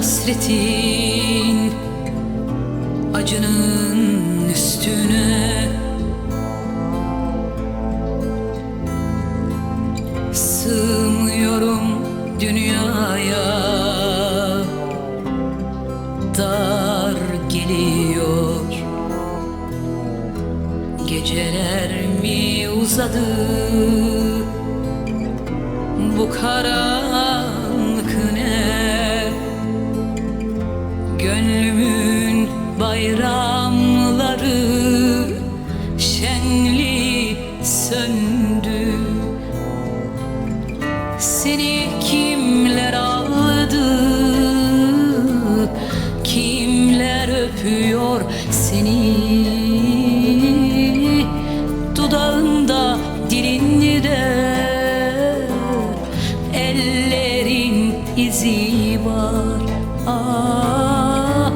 hasretin acının üstüne. Sığmıyorum dünyaya. Dar geliyor. Geceler mi uzadı? Bu karanlık Seni kimler aldı Kimler öpüyor seni? Dudağında dilinde Ellerin izi var. Ah,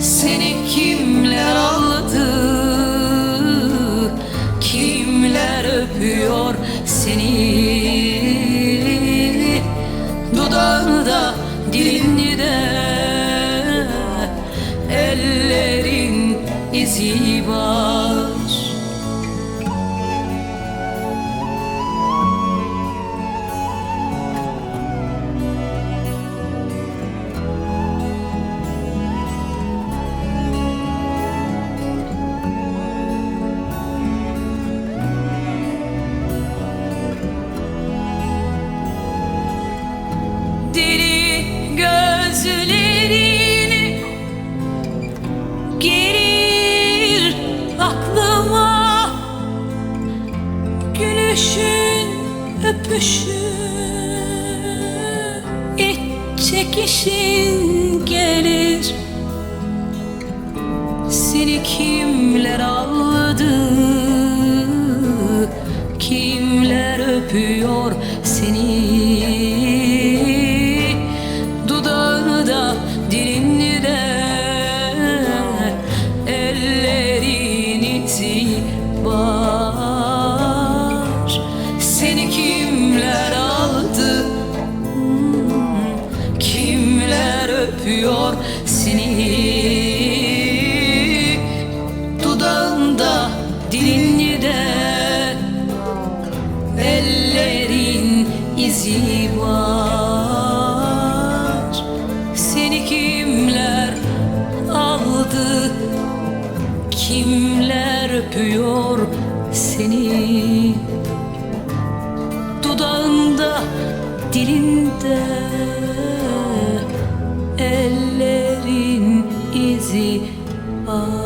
Seni kimler aldı Kimler öpüyor seni Dudağında dilinde de Ellerin izi var gülüşün öpüşün. İç çekişin gelir. Seni kimler aldı Kimler öpüyor seni öpüyor seni. Dudağında dilinde de Ellerin izi var. Seni kimler aldı Kimler öpüyor seni? Dudağında dilinde Ellerin izi var